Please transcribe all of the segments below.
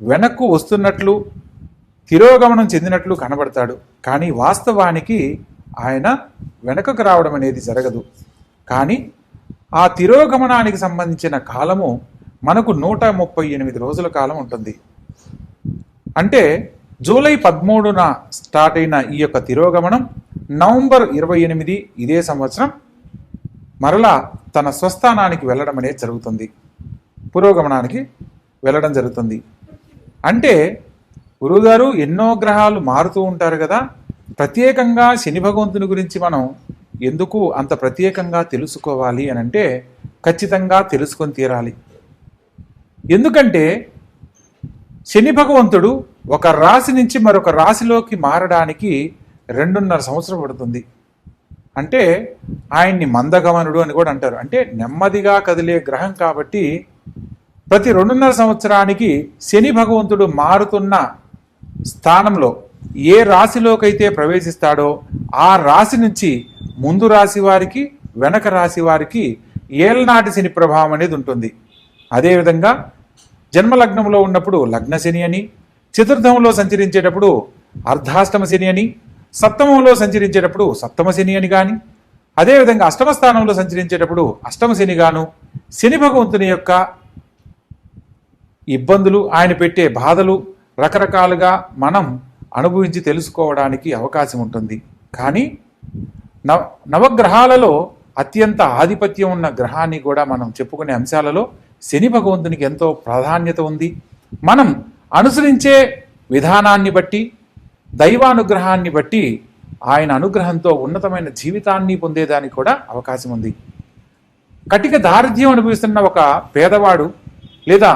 వెనక్కు వస్తున్నట్లు తిరోగమనం చెందినట్లు కనబడతాడు. కానీ వాస్తవానికి ఆయన వెనకకు రావడం అనేది జరగదు. కానీ ఆ తిరోగమనానికి సంబంధించిన కాలము మనకు నూట ముప్పై ఎనిమిది రోజుల కాలం ఉంటుంది. అంటే జూలై పదమూడున స్టార్ట్ అయిన ఈ యొక్క తిరోగమనం నవంబర్ ఇరవై ఎనిమిది ఇదే సంవత్సరం మరలా తన స్వస్థానానికి వెళ్ళడం అనేది జరుగుతుంది. పురోగమనానికి వెళ్ళడం జరుగుతుంది. అంటే గురువుగారు ఎన్నో గ్రహాలు మారుతూ ఉంటారు కదా. ప్రత్యేకంగా శని భగవంతుని గురించి మనం ఎందుకు అంత ప్రత్యేకంగా తెలుసుకోవాలి అని అంటే ఖచ్చితంగా తెలుసుకొని తీరాలి. ఎందుకంటే శని భగవంతుడు ఒక రాశి నుంచి మరొక రాశిలోకి మారడానికి రెండున్నర సంవత్సరం పడుతుంది. అంటే ఆయన్ని మందగమనుడు అని కూడా అంటారు. అంటే నెమ్మదిగా కదిలే గ్రహం కాబట్టి ప్రతి రెండున్నర సంవత్సరానికి శని భగవంతుడు మారుతున్న స్థానంలో ఏ రాశిలోకైతే ప్రవేశిస్తాడో ఆ రాశి నుంచి ముందు రాశి వారికి వెనక రాశి వారికి ఏళ్ళనాటి శని ప్రభావం అనేది ఉంటుంది. అదేవిధంగా జన్మలగ్నంలో ఉన్నప్పుడు లగ్న శని అని చతుర్థంలో సంచరించేటప్పుడు అర్ధాష్టమ శని అని సప్తమంలో సంచరించేటప్పుడు సప్తమ శని అని కానీ అదేవిధంగా అష్టమ స్థానంలో సంచరించేటప్పుడు అష్టమ శని గాను శని భగవంతుని యొక్క ఇబ్బందులు ఆయన పెట్టే బాధలు రకరకాలుగా మనం అనుభవించి తెలుసుకోవడానికి అవకాశం ఉంటుంది. కానీ నవ నవగ్రహాలలో అత్యంత ఆధిపత్యం ఉన్న గ్రహాన్ని కూడా మనం చెప్పుకునే అంశాలలో శని భగవంతునికి ఎంతో ప్రాధాన్యత ఉంది. మనం అనుసరించే విధానాన్ని బట్టి దైవానుగ్రహాన్ని బట్టి ఆయన అనుగ్రహంతో ఉన్నతమైన జీవితాన్ని పొందేదానికి కూడా అవకాశం ఉంది. కటిక దారిద్ర్యం అనుభవిస్తున్న ఒక పేదవాడు లేదా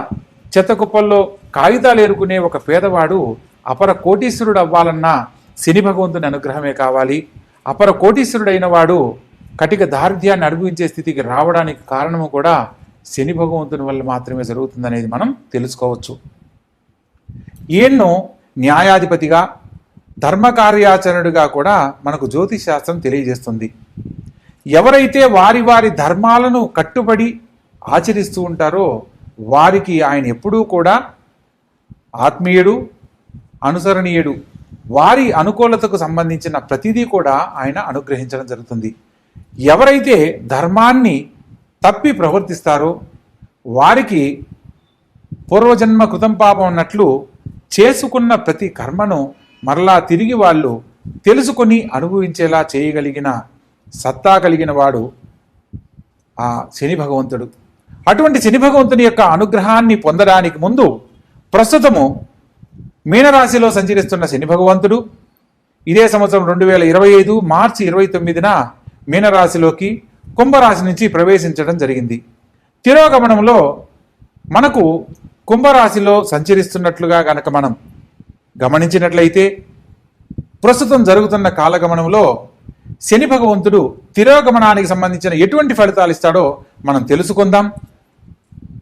చెత్తకుప్పల్లో కాగితాలు ఏరుకునే ఒక పేదవాడు అపర కోటీశ్వరుడు అవ్వాలన్నా శని భగవంతుని అనుగ్రహమే కావాలి. అపర కోటీశ్వరుడైన వాడు కటిక దారిద్ర్యాన్ని అనుభవించే స్థితికి రావడానికి కారణము కూడా శని భగవంతుని వల్ల మాత్రమే జరుగుతుందనేది మనం తెలుసుకోవచ్చు. ఈయన్ను న్యాయాధిపతిగా ధర్మకార్యాచరణుడిగా కూడా మనకు జ్యోతిశాస్త్రం తెలియజేస్తుంది. ఎవరైతే వారి వారి ధర్మాలను కట్టుబడి ఆచరిస్తూ ఉంటారో వారికి ఆయన ఎప్పుడూ కూడా ఆత్మీయుడు అనుసరణీయుడు. వారి అనుకూలతకు సంబంధించిన ప్రతిదీ కూడా ఆయన అనుగ్రహించడం జరుగుతుంది. ఎవరైతే ధర్మాన్ని తప్పి ప్రవర్తిస్తారో వారికి పూర్వజన్మ కృతం పాపం అన్నట్లు చేసుకున్న ప్రతి కర్మను మరలా తిరిగి వాళ్ళు తెలుసుకొని అనుభవించేలా చేయగలిగిన సత్తా కలిగిన వాడు ఆ శని భగవంతుడు. అటువంటి శని భగవంతుని యొక్క అనుగ్రహాన్ని పొందడానికి ముందు ప్రస్తుతము మీనరాశిలో సంచరిస్తున్న శని భగవంతుడు ఇదే సంవత్సరం రెండు వేల ఇరవై ఐదు మార్చి ఇరవై తొమ్మిదిన మీనరాశిలోకి కుంభరాశి నుంచి ప్రవేశించడం జరిగింది. తిరోగమనంలో మనకు కుంభరాశిలో సంచరిస్తున్నట్లుగా గనక మనం గమనించినట్లయితే ప్రస్తుతం జరుగుతున్న కాలగమనంలో శని భగవంతుడు తిరోగమనానికి సంబంధించిన ఎటువంటి ఫలితాలు ఇస్తాడో మనం తెలుసుకుందాం.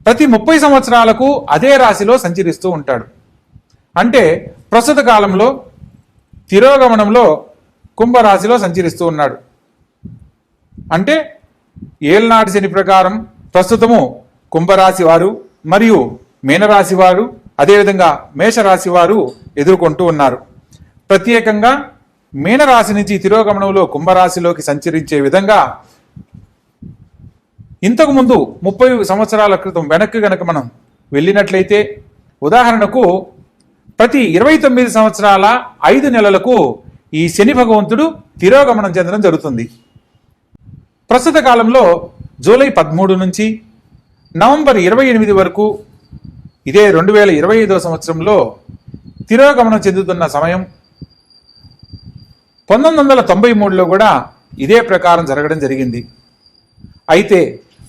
ప్రతి ముప్పై సంవత్సరాలకు అదే రాశిలో సంచరిస్తూ ఉంటాడు. అంటే ప్రస్తుత కాలంలో తిరోగమనంలో కుంభరాశిలో సంచరిస్తూ ఉన్నాడు. అంటే ఏళ్ళనాటి శని ప్రకారం ప్రస్తుతము కుంభరాశి వారు మరియు మీనరాశి వారు అదేవిధంగా మేషరాశి వారు ఎదుర్కొంటూ ఉన్నారు. ప్రత్యేకంగా మీనరాశి నుంచి తిరోగమనంలో కుంభరాశిలోకి సంచరించే విధంగా ఇంతకుముందు ముప్పై సంవత్సరాల క్రితం వెనక్కి గనక మనం వెళ్ళినట్లయితే ఉదాహరణకు ప్రతి ఇరవై తొమ్మిది సంవత్సరాల ఐదు నెలలకు ఈ శని భగవంతుడు తిరోగమనం చెందడం జరుగుతుంది. ప్రస్తుత కాలంలో జూలై పదమూడు నుంచి నవంబర్ ఇరవై ఎనిమిది వరకు ఇదే రెండు వేల ఇరవై ఐదవ సంవత్సరంలో తిరోగమనం చెందుతున్న సమయం పంతొమ్మిది వందల తొంభై మూడులో కూడా ఇదే ప్రకారం జరగడం జరిగింది. అయితే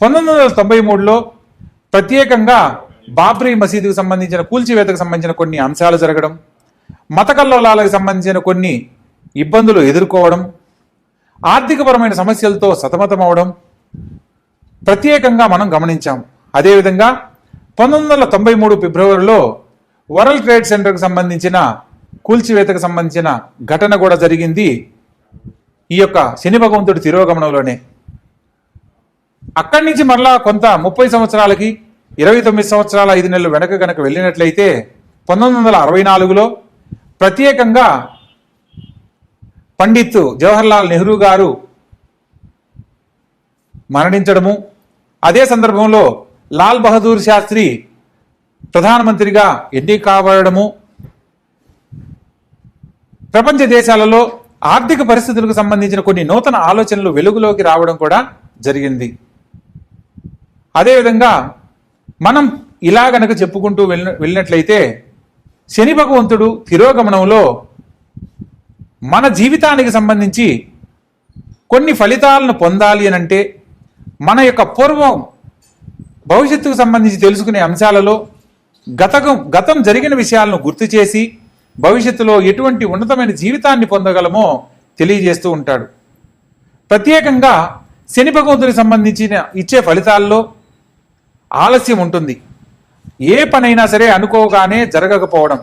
పంతొమ్మిది వందల తొంభై మూడులో ప్రత్యేకంగా బాబ్రీ మసీదుకు సంబంధించిన కూల్చివేతకు సంబంధించిన కొన్ని అంశాలు జరగడం మత కల్లోలాలకు సంబంధించిన కొన్ని ఇబ్బందులు ఎదుర్కోవడం ఆర్థికపరమైన సమస్యలతో సతమతమవడం ప్రత్యేకంగా మనం గమనించాం. అదేవిధంగా పంతొమ్మిది వందల తొంభై మూడు ఫిబ్రవరిలో వరల్డ్ ట్రేడ్ సెంటర్కు సంబంధించిన కూల్చివేతకు సంబంధించిన ఘటన కూడా జరిగింది ఈ యొక్క శని భగవంతుడి తిరోగమనంలోనే. అక్కడి నుంచి మరలా కొంత ముప్పై సంవత్సరాలకి ఇరవై తొమ్మిది సంవత్సరాల ఐదు నెలలు వెనక కనుక వెళ్ళినట్లయితే పంతొమ్మిది వందల అరవై నాలుగులో ప్రత్యేకంగా పండిత్ జవహర్లాల్ నెహ్రూ గారు మరణించడము అదే సందర్భంలో లాల్ బహదూర్ శాస్త్రి ప్రధానమంత్రిగా ఎన్నిక ప్రపంచ దేశాలలో ఆర్థిక పరిస్థితులకు సంబంధించిన కొన్ని నూతన ఆలోచనలు వెలుగులోకి రావడం కూడా జరిగింది. అదేవిధంగా మనం ఇలా గనక చెప్పుకుంటూ వెళ్ళి వెళ్ళినట్లయితే శని భగవంతుడు తిరోగమనంలో మన జీవితానికి సంబంధించి కొన్ని ఫలితాలను పొందాలి అని అంటే మన యొక్క పూర్వం భవిష్యత్తుకు సంబంధించి తెలుసుకునే అంశాలలో గతకం గతం జరిగిన విషయాలను గుర్తు చేసి భవిష్యత్తులో ఎటువంటి ఉన్నతమైన జీవితాన్ని పొందగలమో తెలియజేస్తూ ఉంటాడు. ప్రత్యేకంగా శని భగవంతునికి సంబంధించిన ఇచ్చే ఫలితాల్లో ఆలస్యం ఉంటుంది. ఏ పనైనా సరే అనుకోగానే జరగకపోవడం.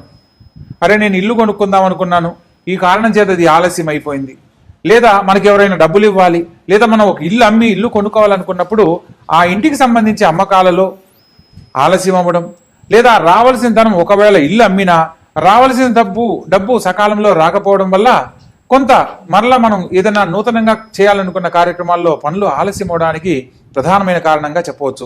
అరే నేను ఇల్లు కొనుక్కుందాం అనుకున్నాను. ఈ కారణం చేత అది ఆలస్యం అయిపోయింది. లేదా మనకి ఎవరైనా డబ్బులు ఇవ్వాలి లేదా మనం ఒక ఇల్లు అమ్మి ఇల్లు కొనుక్కోవాలనుకున్నప్పుడు ఆ ఇంటికి సంబంధించి అమ్మకాలలో ఆలస్యం అవ్వడం లేదా రావాల్సిన ధనం ఒకవేళ ఇల్లు అమ్మినా రావాల్సిన డబ్బు డబ్బు సకాలంలో రాకపోవడం వల్ల కొంత మరలా మనం ఏదైనా నూతనంగా చేయాలనుకున్న కార్యక్రమాల్లో పనులు ఆలస్యం అవడానికి ప్రధానమైన కారణంగా చెప్పవచ్చు.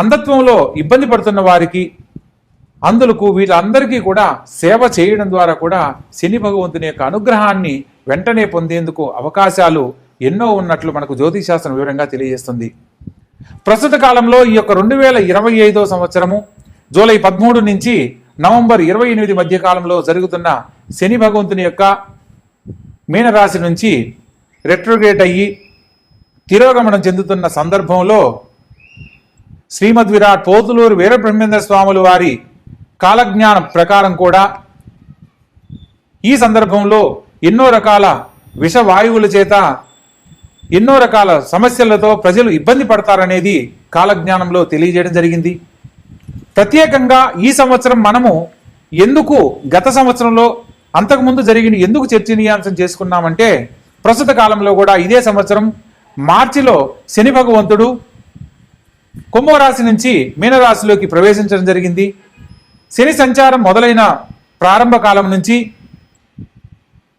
అంధత్వంలో ఇబ్బంది పడుతున్న వారికి అందులకు వీళ్ళందరికీ కూడా సేవ చేయడం ద్వారా కూడా శని భగవంతుని యొక్క అనుగ్రహాన్ని వెంటనే పొందేందుకు అవకాశాలు ఎన్నో ఉన్నట్లు మనకు జ్యోతిశాస్త్రం వివరంగా తెలియజేస్తుంది. ప్రస్తుత కాలంలో ఈ యొక్క రెండు వేల ఇరవై ఐదో సంవత్సరము జూలై పదమూడు నుంచి నవంబర్ ఇరవై ఎనిమిది మధ్య కాలంలో జరుగుతున్న శని భగవంతుని యొక్క మీనరాశి నుంచి రెట్రోగ్రేట్ అయ్యి తిరోగమనం చెందుతున్న సందర్భంలో శ్రీమద్ విరాట్ పోతులూరు వీరబ్రహ్మేంద్ర స్వాములు వారి కాలజ్ఞానం ప్రకారం కూడా ఈ సందర్భంలో ఎన్నో రకాల విషవాయువుల చేత ఎన్నో రకాల సమస్యలతో ప్రజలు ఇబ్బంది పడతారనేది కాలజ్ఞానంలో తెలియజేయడం జరిగింది. ప్రత్యేకంగా ఈ సంవత్సరం మనము ఎందుకు గత సంవత్సరంలో అంతకుముందు జరిగిన ఎందుకు చర్చనీయాంశం చేసుకున్నామంటే ప్రస్తుత కాలంలో కూడా ఇదే సంవత్సరం మార్చిలో శని భగవంతుడు కుంభరాశి నుంచి మీనరాశిలోకి ప్రవేశించడం జరిగింది. శని సంచారం మొదలైన ప్రారంభ కాలం నుంచి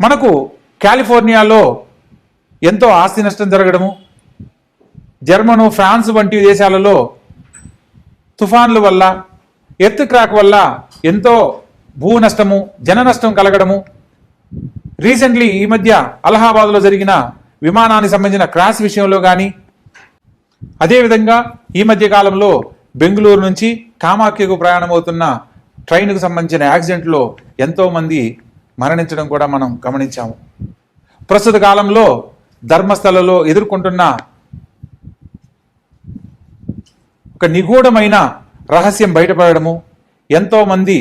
మనకు కాలిఫోర్నియాలో ఎంతో ఆస్తి నష్టం జరగడము జర్మను ఫ్రాన్స్ వంటి దేశాలలో తుఫాన్ల వల్ల ఎర్త్ క్రాక్ వల్ల ఎంతో భూ నష్టము జన నష్టం కలగడము. రీసెంట్లీ ఈ మధ్య అలహాబాద్లో జరిగిన విమానానికి సంబంధించిన క్రాష్ విషయంలో కానీ అదేవిధంగా ఈ మధ్య కాలంలో బెంగళూరు నుంచి కామాఖ్యకు ప్రయాణమవుతున్న ట్రైన్కు సంబంధించిన యాక్సిడెంట్లో ఎంతోమంది మరణించడం కూడా మనం గమనించాము. ప్రస్తుత కాలంలో ధర్మస్థలలో ఎదుర్కొంటున్న ఒక నిగూఢమైన రహస్యం బయటపడము ఎంతోమంది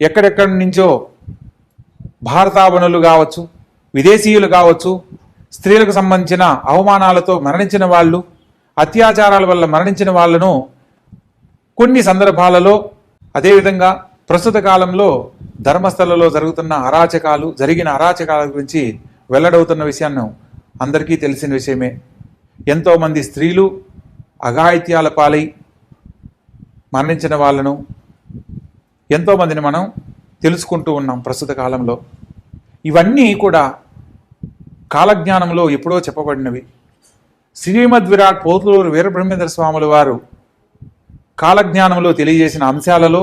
ఎక్కడెక్కడి నుంచో భారతావనులు కావచ్చు విదేశీయులు కావచ్చు స్త్రీలకు సంబంధించిన అవమానాలతో మరణించిన వాళ్ళు అత్యాచారాల వల్ల మరణించిన వాళ్ళను కొన్ని సందర్భాలలో అదేవిధంగా ప్రస్తుత కాలంలో ధర్మస్థలలో జరుగుతున్న అరాచకాలు జరిగిన అరాచకాల గురించి వెల్లడవుతున్న విషయాన్ని అందరికీ తెలిసిన విషయమే. ఎంతోమంది స్త్రీలు అఘాయిత్యాల పాలై మరణించిన వాళ్ళను ఎంతోమందిని మనం తెలుసుకుంటూ ఉన్నాం ప్రస్తుత కాలంలో. ఇవన్నీ కూడా కాలజ్ఞానంలో ఎప్పుడో చెప్పబడినవి. శ్రీమద్ విరాట్ పోతులూరు వీరబ్రహ్మేంద్ర స్వాముల వారు కాలజ్ఞానంలో తెలియజేసిన అంశాలలో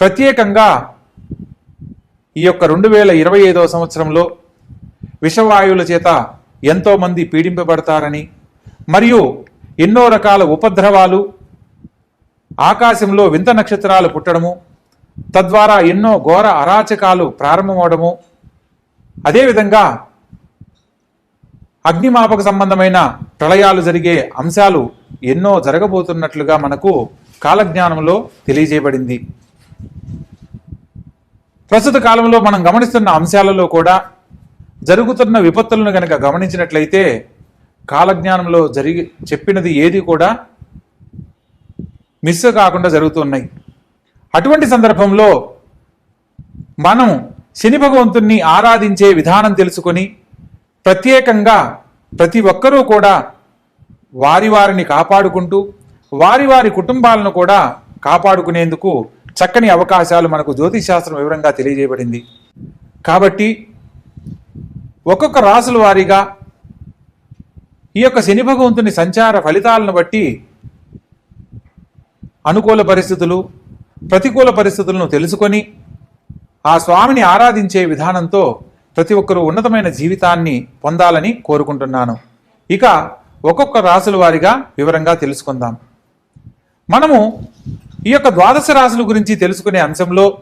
ప్రత్యేకంగా ఈ యొక్క రెండు వేల ఇరవై ఐదవ సంవత్సరంలో విషవాయువుల చేత ఎంతోమంది పీడింపబడతారని మరియు ఎన్నో రకాల ఉపద్రవాలు ఆకాశంలో వింత నక్షత్రాలు పుట్టడము తద్వారా ఎన్నో ఘోర అరాచకాలు ప్రారంభమవడము అదేవిధంగా అగ్నిమాపక సంబంధమైన ప్రళయాలు జరిగే అంశాలు ఎన్నో జరగబోతున్నట్లుగా మనకు కాలజ్ఞానంలో తెలియజేయబడింది. ప్రస్తుత కాలంలో మనం గమనిస్తున్న అంశాలలో కూడా జరుగుతున్న విపత్తులను కనుక గమనించినట్లయితే కాలజ్ఞానంలో జరిగి చెప్పినది ఏది కూడా మిస్ కాకుండా జరుగుతున్నాయి. అటువంటి సందర్భంలో మనం శని భగవంతుణ్ణి ఆరాధించే విధానం తెలుసుకొని ప్రత్యేకంగా ప్రతి ఒక్కరూ కూడా వారి వారిని కాపాడుకుంటూ వారి వారి కుటుంబాలను కూడా కాపాడుకునేందుకు చక్కని అవకాశాలు మనకు జ్యోతిశాస్త్రం వివరంగా తెలియజేయబడింది. కాబట్టి ఒక్కొక్క రాసుల వారీగా ఈ యొక్క శని భగవంతుని సంచార ఫలితాలను బట్టి అనుకూల పరిస్థితులు ప్రతికూల పరిస్థితులను తెలుసుకొని ఆ స్వామిని ఆరాధించే విధానంతో ప్రతి ఒక్కరూ ఉన్నతమైన జీవితాన్ని పొందాలని కోరుకుంటున్నాను. ఇక ఒక్కొక్క రాసుల వారిగా వివరంగా తెలుసుకుందాం. మనము ఈ యొక్క ద్వాదశ రాశుల గురించి తెలుసుకునే అంశంలో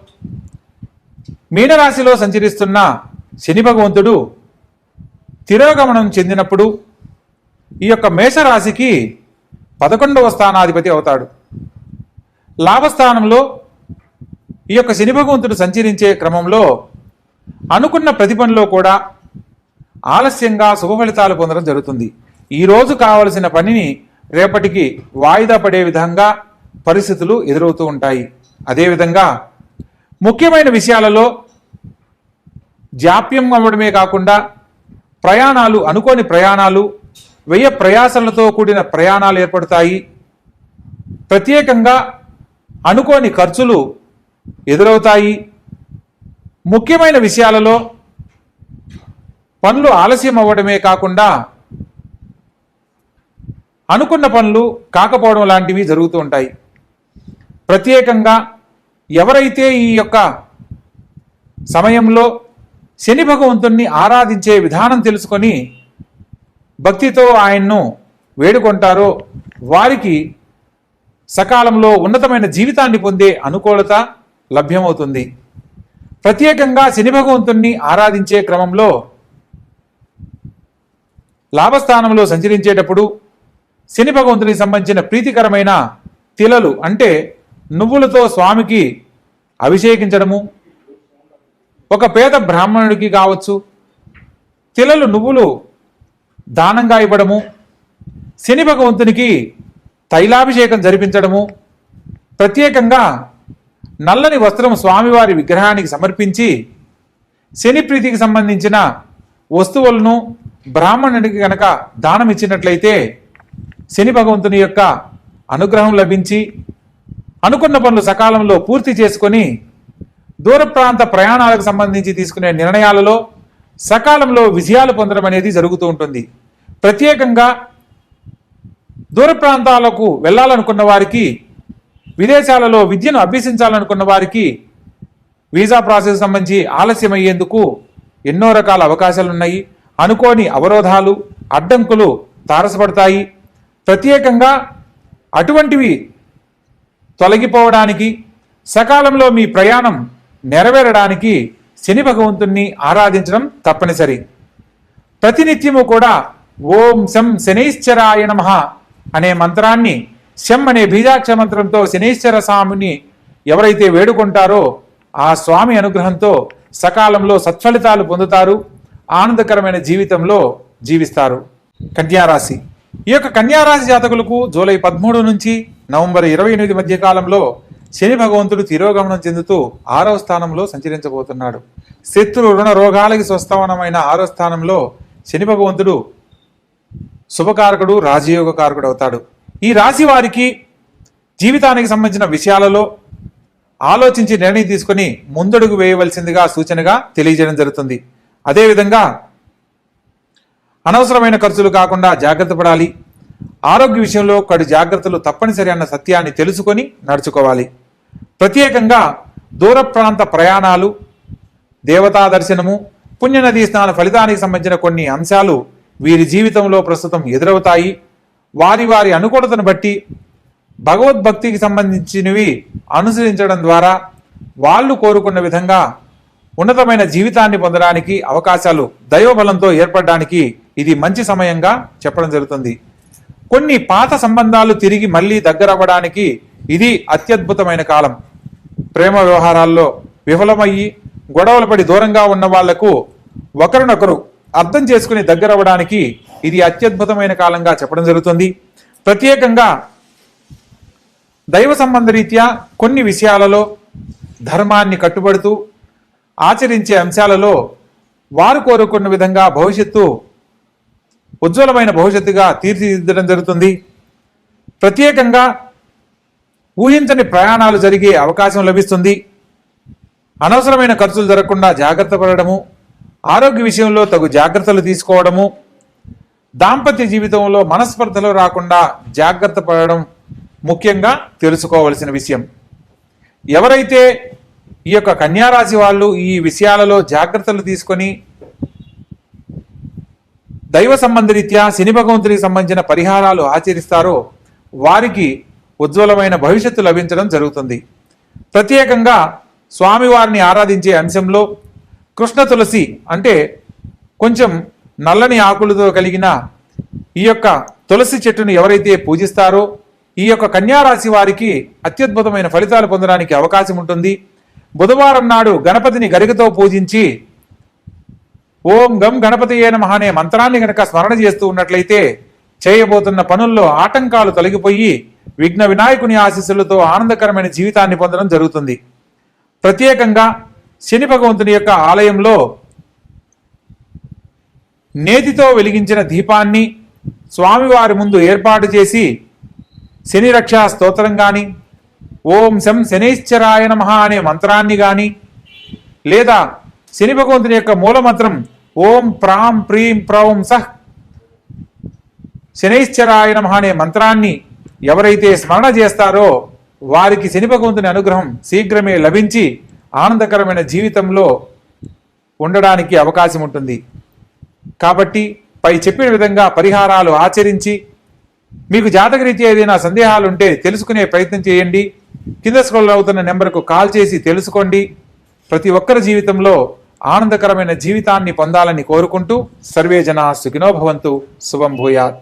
మీనరాశిలో సంచరిస్తున్న శని భగవంతుడు తిరోగమనం చెందినప్పుడు ఈ యొక్క మేషరాశికి పదకొండవ స్థానాధిపతి అవుతాడు. లాభస్థానంలో ఈ యొక్క శని భగవంతుడు సంచరించే క్రమంలో అనుకున్న ప్రతి పనిలో కూడా ఆలస్యంగా శుభ ఫలితాలు పొందడం జరుగుతుంది. ఈ రోజు కావలసిన పనిని రేపటికి వాయిదా పడే విధంగా పరిస్థితులు ఎదురవుతూ ఉంటాయి. అదేవిధంగా ముఖ్యమైన విషయాలలో జాప్యం అవ్వడమే కాకుండా ప్రయాణాలు అనుకోని ప్రయాణాలు వ్యయ ప్రయాసలతో కూడిన ప్రయాణాలు ఏర్పడతాయి. ప్రత్యేకంగా అనుకోని ఖర్చులు ఎదురవుతాయి. ముఖ్యమైన విషయాలలో పనులు ఆలస్యం అవ్వడమే కాకుండా అనుకున్న పనులు కాకపోవడం లాంటివి జరుగుతూ ఉంటాయి. ప్రత్యేకంగా ఎవరైతే ఈ యొక్క సమయంలో శని భగవంతుణ్ణి ఆరాధించే విధానం తెలుసుకొని భక్తితో ఆయన్ను వేడుకుంటారో వారికి సకాలంలో ఉన్నతమైన జీవితాన్ని పొందే అనుకూలత లభ్యమవుతుంది. ప్రత్యేకంగా శని భగవంతుణ్ణి ఆరాధించే క్రమంలో లాభస్థానంలో సంచరించేటప్పుడు శని భగవంతునికి సంబంధించిన ప్రీతికరమైన తిలలు అంటే నువ్వులతో స్వామికి అభిషేకించడము ఒక పేద బ్రాహ్మణుడికి కావచ్చు తిలలు నువ్వులు దానంగా ఇవ్వడము శని భగవంతునికి తైలాభిషేకం జరిపించడము ప్రత్యేకంగా నల్లని వస్త్రం స్వామివారి విగ్రహానికి సమర్పించి శని ప్రీతికి సంబంధించిన వస్తువులను బ్రాహ్మణుడికి గనక దానం ఇచ్చినట్లయితే శని భగవంతుని యొక్క అనుగ్రహం లభించి అనుకున్న పనులు సకాలంలో పూర్తి చేసుకొని దూర ప్రాంత ప్రయాణాలకు సంబంధించి తీసుకునే నిర్ణయాలలో సకాలంలో విజయాలు పొందడం అనేది జరుగుతూ ఉంటుంది. ప్రత్యేకంగా దూర ప్రాంతాలకు వెళ్ళాలనుకున్న వారికి విదేశాలలో విద్యను అభ్యసించాలనుకున్న వారికి వీసా ప్రాసెస్ సంబంధించి ఆలస్యం అయ్యేందుకు ఎన్నో రకాల అవకాశాలున్నాయి అనుకోని అవరోధాలు అడ్డంకులు తారసపడతాయి. ప్రత్యేకంగా అటువంటివి తొలగిపోవడానికి సకాలంలో మీ ప్రయాణం నెరవేరడానికి శని భగవంతుణ్ణి ఆరాధించడం తప్పనిసరి. ప్రతినిత్యము కూడా ఓం శం శనైశ్చరాయ నమః అనే మంత్రాన్ని శం అనే బీజాక్ష మంత్రంతో శనీశ్వర స్వామిని ఎవరైతే వేడుకుంటారో ఆ స్వామి అనుగ్రహంతో సకాలంలో సత్ఫలితాలు పొందుతారు ఆనందకరమైన జీవితంలో జీవిస్తారు. కన్యారాశి. ఈ యొక్క కన్యారాశి జాతకులకు జూలై పదమూడు నుంచి నవంబర్ ఇరవై ఎనిమిది మధ్య కాలంలో శని భగవంతుడు తిరోగమనం చెందుతూ ఆరవ స్థానంలో సంచరించబోతున్నాడు. శత్రు రుణ రోగాలకి స్వస్థానమైన ఆరో స్థానంలో శని భగవంతుడు శుభకారకుడు రాజయోగ కారకుడు అవుతాడు. ఈ రాశి వారికి జీవితానికి సంబంధించిన విషయాలలో ఆలోచించి నిర్ణయం తీసుకొని ముందడుగు వేయవలసిందిగా సూచనగా తెలియజేయడం జరుగుతుంది. అదేవిధంగా అనవసరమైన ఖర్చులు కాకుండా జాగ్రత్త పడాలి. ఆరోగ్య విషయంలో కడు జాగ్రత్తలు తప్పనిసరి అన్న సత్యాన్ని తెలుసుకొని నడుచుకోవాలి. ప్రత్యేకంగా దూర ప్రాంత ప్రయాణాలు దేవతా దర్శనము పుణ్యనదీ స్నాన ఫలితానికి సంబంధించిన కొన్ని అంశాలు వీరి జీవితంలో ప్రస్తుతం ఎదురవుతాయి. వారి వారి అనుకూలతను బట్టి భగవద్భక్తికి సంబంధించినవి అనుసరించడం ద్వారా వాళ్ళు కోరుకున్న విధంగా ఉన్నతమైన జీవితాన్ని పొందడానికి అవకాశాలు దైవబలంతో ఏర్పడడానికి ఇది మంచి సమయంగా చెప్పడం జరుగుతుంది. కొన్ని పాత సంబంధాలు తిరిగి మళ్ళీ దగ్గర అవ్వడానికి ఇది అత్యద్భుతమైన కాలం. ప్రేమ వ్యవహారాల్లో విఫలమయ్యి గొడవలు పడి దూరంగా ఉన్న వాళ్ళకు ఒకరినొకరు అర్థం చేసుకుని దగ్గర అవ్వడానికి ఇది అత్యద్భుతమైన కాలంగా చెప్పడం జరుగుతుంది. ప్రత్యేకంగా దైవ సంబంధ రీత్యా కొన్ని విషయాలలో ధర్మాన్ని కట్టుబడుతూ ఆచరించే అంశాలలో వారు కోరుకున్న విధంగా భవిష్యత్తు ఉజ్వలమైన భవిష్యత్తుగా తీర్చిదిద్దడం జరుగుతుంది. ప్రత్యేకంగా ఊహించని ప్రయాణాలు జరిగే అవకాశం లభిస్తుంది. అనవసరమైన ఖర్చులు జరగకుండా జాగ్రత్త పడడము ఆరోగ్య విషయంలో తగు జాగ్రత్తలు తీసుకోవడము దాంపత్య జీవితంలో మనస్పర్ధలు రాకుండా జాగ్రత్త పడడం ముఖ్యంగా తెలుసుకోవలసిన విషయం. ఎవరైతే ఈ యొక్క కన్యారాశి వాళ్ళు ఈ విషయాలలో జాగ్రత్తలు తీసుకొని దైవ సంబంధ రీత్యా శని భగవంతునికి సంబంధించిన పరిహారాలు ఆచరిస్తారో వారికి ఉజ్వలమైన భవిష్యత్తు లభించడం జరుగుతుంది. ప్రత్యేకంగా స్వామివారిని ఆరాధించే అంశంలో కృష్ణ తులసి అంటే కొంచెం నల్లని ఆకులతో కలిగిన ఈ యొక్క తులసి చెట్టును ఎవరైతే పూజిస్తారో ఈ యొక్క కన్యారాశి వారికి అత్యద్భుతమైన ఫలితాలు పొందడానికి అవకాశం ఉంటుంది. బుధవారం నాడు గణపతిని గరికతో పూజించి ఓం గం గణపతి నమః అనే మంత్రాన్ని గనక స్మరణ చేస్తూ ఉన్నట్లయితే చేయబోతున్న పనుల్లో ఆటంకాలు తొలగిపోయి విఘ్న వినాయకుని ఆశీస్సులతో ఆనందకరమైన జీవితాన్ని పొందడం జరుగుతుంది. ప్రత్యేకంగా శని భగవంతుని యొక్క ఆలయంలో నేతితో వెలిగించిన దీపాన్ని స్వామివారి ముందు ఏర్పాటు చేసి శని రక్షా స్తోత్రం గాని ఓం శం శనైశ్చరాయ నమ అనే మంత్రాన్ని గాని లేదా శని భగవంతుని యొక్క మూలమంత్రం ఓం ప్రాం ప్రీం ప్రౌం సహ్ శనైశ్చరాయ నమ అనే మంత్రాన్ని ఎవరైతే స్మరణ చేస్తారో వారికి శని భగవంతుని అనుగ్రహం శీఘ్రమే లభించి ఆనందకరమైన జీవితంలో ఉండడానికి అవకాశం ఉంటుంది కాబట్టి పై చెప్పిన విధంగా పరిహారాలు ఆచరించి మీకు జాతకరీత్యా ఏదైనా సందేహాలుంటే తెలుసుకునే ప్రయత్నం చేయండి. కింద స్క్రోల్ అవుతున్న నెంబర్కు కాల్ చేసి తెలుసుకోండి. ప్రతి ఒక్కరి జీవితంలో ఆనందకరమైన జీవితాన్ని పొందాలని కోరుకుంటూ సర్వే జన సుఖినోభవంతు శుభం భూయాత్.